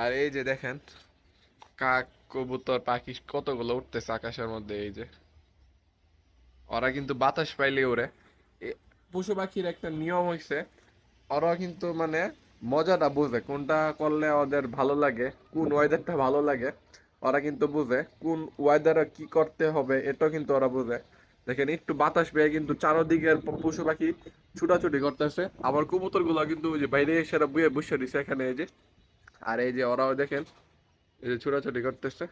আর এই যে দেখেন, কাক, কবুতর, পাখি কতগুলো উঠতেছে আকাশের মধ্যে, এই যে। ওরা কিন্তু বাতাস পাইলে ওরে পশু পাখির একটা নিয়ম হইছে ওরা কিন্তু মানে মজাটা বুঝে, কোনটা করলে ওদের ভালো লাগে, কোন ওয়েদারটা ভালো লাগে, ওরা কিন্তু বুঝে, কোন ওয়েদারে কি করতে হবে, এটাও কিন্তু ওরা বুঝে। দেখেন, একটু বাতাস পেয়ে কিন্তু চারোদিকের পশু পাখি ছুটাছুটি করতেছে, আবার কবুতরগুলো কিন্তু ওই যে বাইরে এসে বুয়ে বসে দিছে এখানে, এই যে। আর এই যে ওরাও দেখেন, এই যে ছুটাছুটি করতেছে।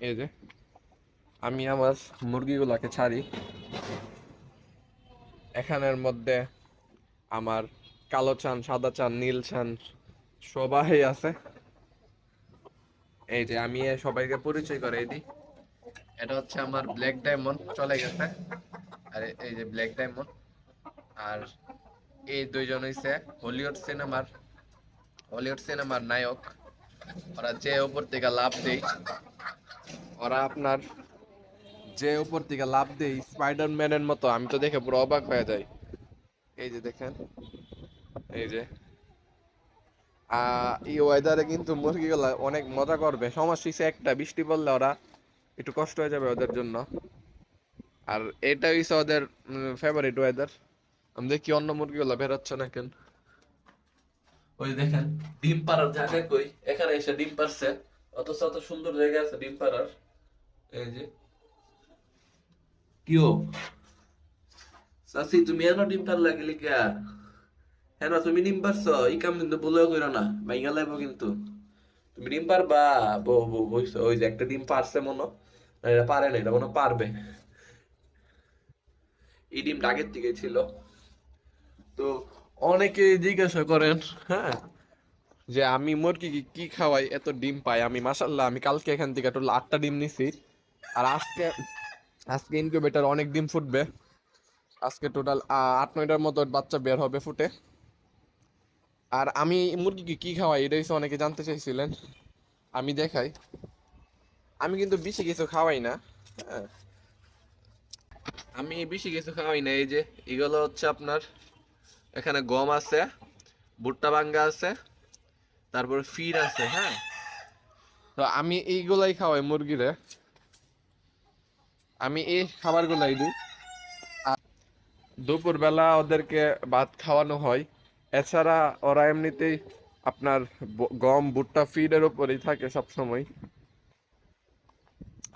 এই যে আমি আমার মুরগিগুলাকে ছাড়ি। এখানের মধ্যে আমার কালো চান, সাদা চান, নীল চান সবাই আছে। এই যে আমি সবাইকে পরিচয় করে দিই। এটা হচ্ছে আমার ব্ল্যাক ডায়মন্ড চলে গেছে। আর, এই যে ব্ল্যাক ডায়মন্ড আর এই দুইজন হইছে হলিউড সিনেমার হলিউড সিনেমার নায়ক। ওরা যে উপর থেকে লাভ দেই ওরা আপনার যে উপর থেকে লাভ দেই স্পাইডার ম্যানের মতো। আমি তো দেখে পুরো অবাক হয়ে যাই। এই যে দেখেন, এই যে। এই ওয়েদারে কিন্তু মুরগিগুলা অনেক মজা করবে। সমস্যা হচ্ছে একটা বৃষ্টি পড়লে ওরা একটু কষ্ট হয়ে যাবে ওদের জন্য। আর এটা হচ্ছে ওদের ফেভারিট ওয়েদার আমি দেখি অন্য মুরগিগুলো বেরোচ্ছে না কেন? ওই দেখেন, ডিম পাড়ার জায়গা কই? এখানে এসে ডিম পারছে অথচ অত সুন্দর জায়গা আছে ডিম পাড়ার। এই যে। কিও সাসি তুমি এনো ডিম পারলা গেলি কে? হ্যাঁ না তুমি ডিম পারছ এই কাম কিন্তু বলেও কইরো না মাইঙ্গা লাগবো কিন্তু। তুমি ডিম পারবা বো বো বইছো ওই যে একটা ডিম পারছে মনো এটা পারে না, এটা মনে পারবে এই ডিমটা আগের থেকে ছিল। তো অনেকে জিজ্ঞাসা করেন হ্যাঁ যে আমি মুরগি কি খাওয়াই, এত ডিম পাই, আমি মাসাল্লাহ আমি কালকে এখান থেকে টোটাল আটটা ডিম নিছি, আর আজকে আজকে ইনকিউবেটার অনেক ডিম ফুটবে, আজকে টোটাল আট, নয়টার মতো বাচ্চা বের হবে ফুটে, আর আমি মুরগিকে কি খাওয়াই এটা হচ্ছে অনেকে জানতে চাইছিলেন, আমি দেখাই, আমি কিন্তু বেশি কিছু খাওয়াই না হ্যাঁ আমি বেশি কিছু খাওয়াই না, এই যে, এগুলো হচ্ছে আপনার এখানে গম আছে, ভুট্টা বাঙ্গা আছে, তারপরে ফির আছে হ্যাঁ? তো আমি এইগুলাই খাওয়াই মুরগিরে। আমি এই খাবারগুলাই দিই। দুপুরবেলা ওদেরকে ভাত খাওয়ানো হয়। এছাড়া ওরা এমনিতেই আপনার গম, ভুট্টা ফিডের উপরেই থাকে সব সময়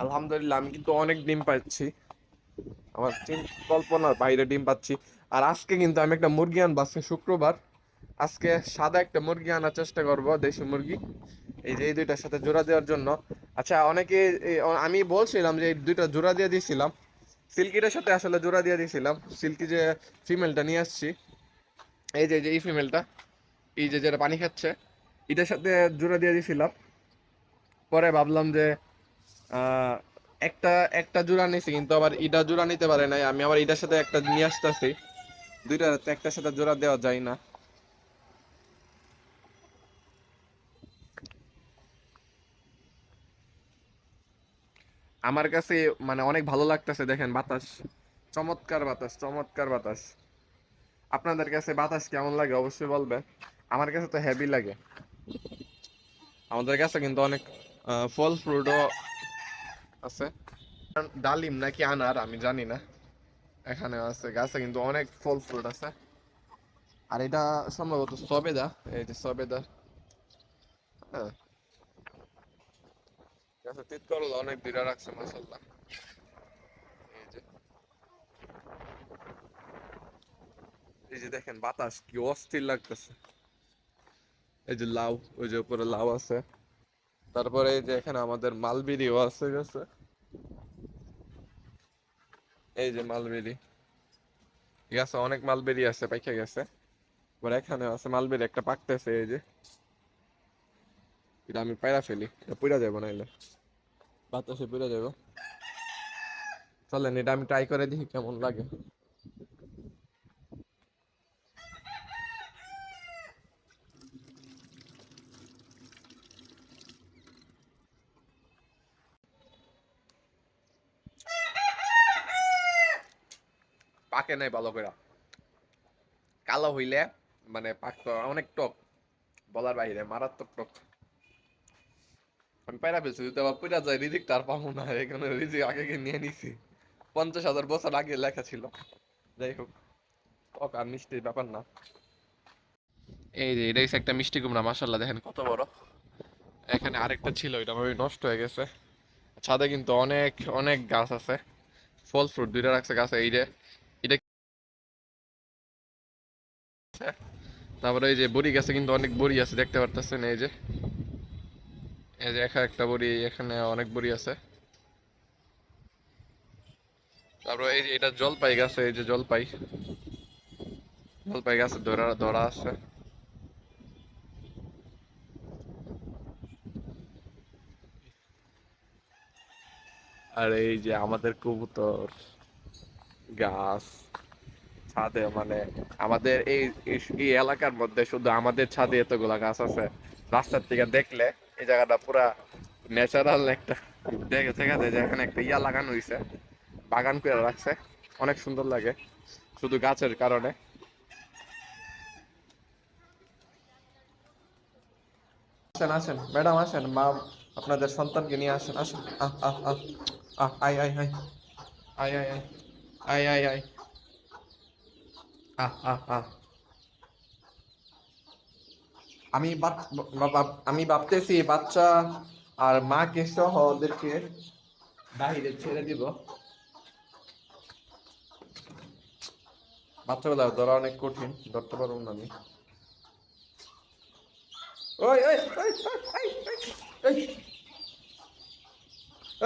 আলহামদুলিল্লাহ, আমি কিন্তু অনেক ডিম পাচ্ছি। আমার কল্পনার বাইরে ডিম পাচ্ছি। আর আজকে কিন্তু আমি একটা মুরগি আনব, আজকে শুক্রবার। আজকে সাদা একটা মুরগি আনার চেষ্টা করব, দেশি মুরগি। এই যে এই দুইটার সাথে জোড়া দেওয়ার জন্য। আচ্ছা অনেকে আমি বলছিলাম যে এই দুইটা জোড়া দিয়ে দিয়েছিলাম সিল্কিটার সাথে আসলে জোড়া দিয়ে দিয়েছিলাম সিল্কি যে ফিমেলটা নিয়ে আসছি, এই যে এই যে, এই ফিমেলটা, এই যে যেটা পানি খাচ্ছে, এটার সাথে জোড়া দিয়ে দিয়েছিলাম পরে ভাবলাম যে একটা একটা জোড়া নিয়েছি কিন্তু আবার ইটা জোড়া নিতে পারে নাই। আমি আবার এটার সাথে একটা নিয়ে আসতেছি। দুইটা তো একটার সাথে জোড়া দেওয়া যায় না। আমার কাছে মানে অনেক ভালো লাগতেছে, দেখেন বাতাস। চমৎকার বাতাস চমৎকার বাতাস। আপনাদের কাছে বাতাস কেমন লাগে অবশ্যই বলবে আমার কাছে তো হেভি লাগে। আমাদের কাছে কিন্তু অনেক ফল ফ্রুটও আছে। ডালিম নাকি আনার আমি জানি না। এখানে আছে, গাছে কিন্তু অনেক ফল ফ্রুট আছে। আর এটা সম্ভবত সবেদা, এই যে সবেদা। হ্যাঁ। তিত করলা অনেক দূরে রাখছে মাসাল্লাহ এই যে দেখেন, বাতাস কি অস্থির লাগতেছে। এই যে লাউ, ওই যে উপরে লাউ আছে। তারপরে এই যে এখানে আমাদের মালবিরিও আছে, গেছে। এই যে মালবেরি। গাছে অনেক মালবেরি আছে, পাইকা গেছে। এবার এখানে আছে, মালবেরি একটা পাকতেছে, এই যে। এটা আমি পায়রা ফেলি। এটা পুরা যাব নাইলে। বাতাসে পুরা যাব চলেন, এটা আমি ট্রাই করে দেখি কেমন লাগে। পাকে নাই ভালো করে কালো হইলে মানে পাকতো, অনেক টক, বলার বাইরে মারাত্মক টক। আমি পায়রা ফেলছি, যদি পুরা যায়, রিজিক তার পাবো না এখানে রিজিক আগে নিয়ে নিছি। পঞ্চাশ হাজার বছর আগে লেখা ছিল। যাই হোক, টক আর মিষ্টির ব্যাপার না। এই যে এটা একটা মিষ্টি কুমড়া মাসাল্লাহ দেখেন কত বড়। এখানে আরেকটা ছিল, এটা আমার নষ্ট হয়ে গেছে। ছাদে কিন্তু অনেক অনেক গাছ আছে। ফল ফ্রুট, দুইটা রাখছে গাছে, এই যে। তারপরে এই যে বড়ি গাছে কিন্তু অনেক বড়ি আছে, দেখতে পারতেছেন এই যে। এই যে একা একটা বড়ি, এখানে অনেক বড়ি আছে। তারপরে এই যে এটা জলপাই গাছে, এই যে জলপাই। জলপাই গাছে ধরা ধরা আছে। আর এই যে আমাদের কবুতর, গাছ। ছাদে মানে আমাদের এই, এই- এলাকার মধ্যে শুধু আমাদের ছাদে এতগুলা গাছ আছে। রাস্তার থেকে দেখলে এই জায়গাটা পুরা ন্যাচারাল একটা দেখে দেখা একটা ইয়া লাগানো হয়েছে বাগান করে রাখছে। অনেক সুন্দর লাগে শুধু গাছের কারণে। আসেন আসেন। ম্যাডাম, আসেন। মা, আপনাদের সন্তানকে নিয়ে আসেন। আসেন। আহ আহ আহ। আহ, আয় আয় আয়। আয় আয় আয়। আয় আয় আয়। আমি আমি ভাবতেছি বাচ্চা আর মাকে সহ ওদেরকে বাহিরে ছেড়ে দিব। বাচ্চাগুলো ধরা অনেক কঠিন, ধরতে পারব না আমি। ওই ওই ওই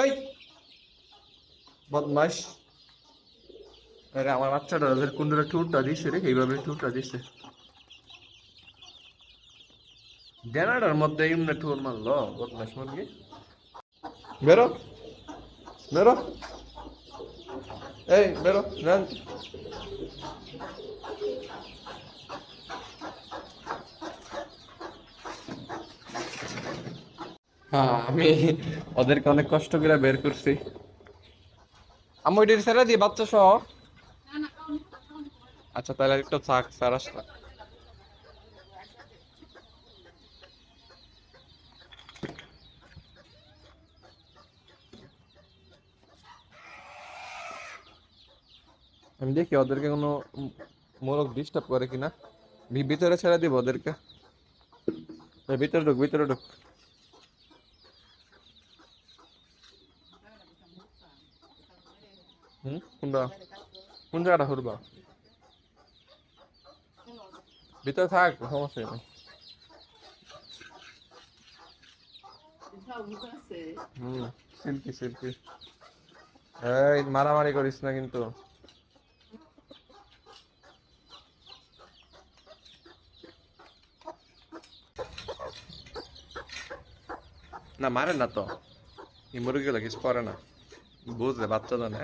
ওই আরে আমার বাচ্চাটা ওদের কুন্ডুরা টুরটা দিছে রে, এইভাবে টুরটা দিছে। ডেনাটার মধ্যে এমনি টুর মারলো বদমাস মুরগি। বেরো বেরো। এই, বেরো রান হ্যাঁ আমি ওদেরকে অনেক কষ্ট করে বের করছি। আমি ওইটার ছেড়ে দিই বাচ্চা সহ। আচ্ছা তাহলে একটু থাক স্যার আসলে। আমি দেখি ওদেরকে কোনো মোরগ ডিস্টার্ব করে কিনা। ভিতরে ছেড়ে দিব ওদেরকে। ভিতরে ঢুক ভিতরে ঢুক। হুম? কোনটা? কোন জায়গাটা ঘুরবা? ভিতরে থাক সমস্যা নেই হুম শিল্পী শিল্পী এই মারামারি করিস না কিন্তু। না মারে না তো। এই মুরগিগুলো কিছু করে না। বুঝলে বাচ্চা জানে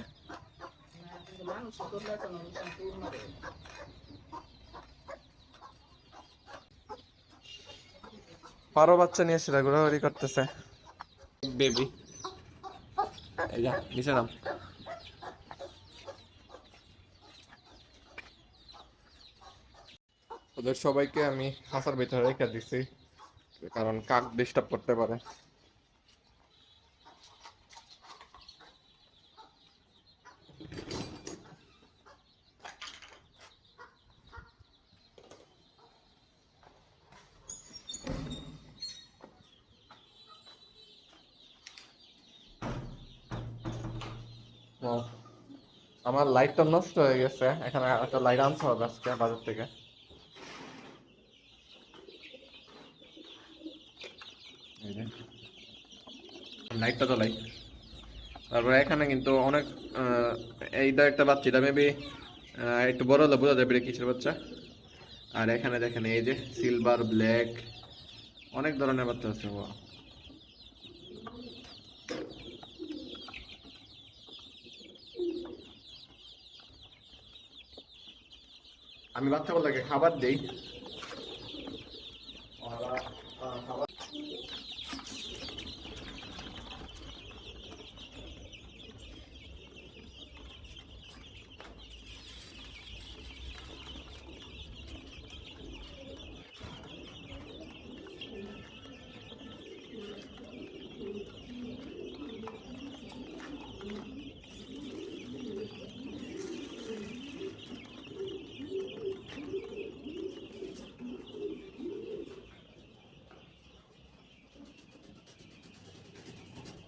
পারো বাচ্চা নিয়ে সেটা ঘোরাঘুরি করতেছে। বেবি নিচে নাম। ওদের সবাইকে আমি হাসার ভিতরে রেখে দিছি, কারণ কাক ডিস্টার্ব করতে পারে। আমার লাইটটা নষ্ট হয়ে গেছে। এখানে একটা লাইট আনতে হবে আজকে, বাজার থেকে। লাইটটা তো লাইট তারপরে এখানে কিন্তু অনেক এইটা একটা বাচ্চা, এটা মেবি একটু বড় হলে বোঝা যাবে কিসের বাচ্চা। আর এখানে দেখেন এই যে সিলভার ব্ল্যাক অনেক ধরনের বাচ্চা আছে আমি বাচ্চাগুলোকে খাবার দেই।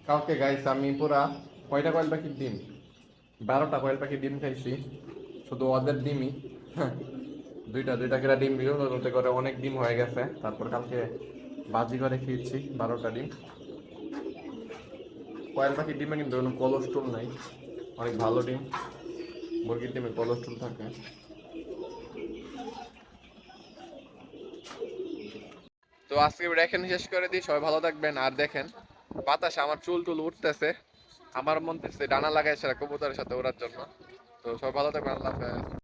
কালকে গাইস আমি পুরা কয়টা কয়েল পাখির ডিম? বারোটা কয়েল পাখির ডিম খাইছি। শুধু ওদের ডিমই। দুইটা দুইটা করে ডিম বিরোধ হতে করে অনেক ডিম হয়ে গেছে। তারপর কালকে বাজি করে খেয়েছি, বারোটা ডিম। কয়েল পাখির ডিমে কিন্তু কোনো কোলেস্ট্রল নাই। অনেক ভালো ডিম। মুরগির ডিমে কোলেস্ট্রল থাকে। তো আজকে এখানে শেষ করে দিই। সবাই ভালো থাকবেন। আর দেখেন বাতাসে আমার চুল টুল উঠতেছে। আমার মন ডানা লাগাইছে কবুতরের সাথে ওড়ার জন্য। তো সব ভালো থাকবেন, আল্লাহ হাফেজ।